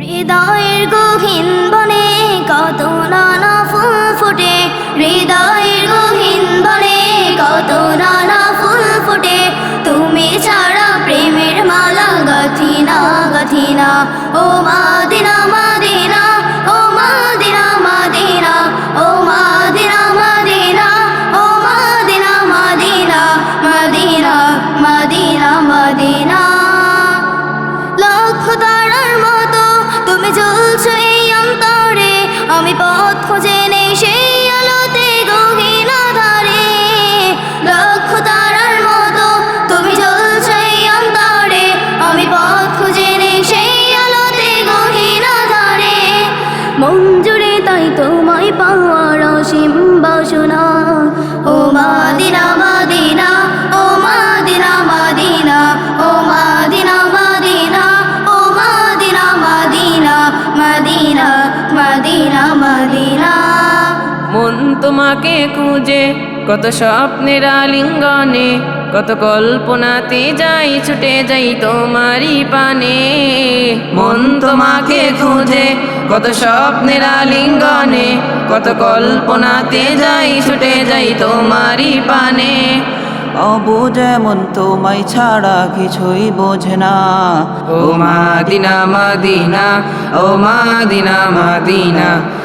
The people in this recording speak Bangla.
হৃদয়ের গহীন বনে কত নানা ফুল ফুটে। হৃদয়ের গহীন বনে কত নানা ফুল ফুটে। তুমি ছাড়া প্রেমের মালা গাথিনা গাথিনা। ও মা মাদিনা জ্বলছো এই অন্তরে। আমি পথ খুঁজে নেই সেই আলোতে, গহীন তারার মতো তুমি আমি খুঁজে সেই জুড়ে তাই তোমায় পাওয়ার অসীম বাসনা। মাদিনা মন তোমাকে খুঁজে কত স্বপ্নের আলিঙ্গনে কত কল্পনাতে যাই ছুটে যাই তোমারই পানে। মন তোমাকে খুঁজে কত স্বপ্নের আলিঙ্গনে কত কল্পনাতে যাই ছুটে যাই তোমারই পানে। অবুঝে মন তোমায় ছাড়া কিছুই বোঝে না। ও মাদিনা মাদিনা ও মাদিনা মাদিনা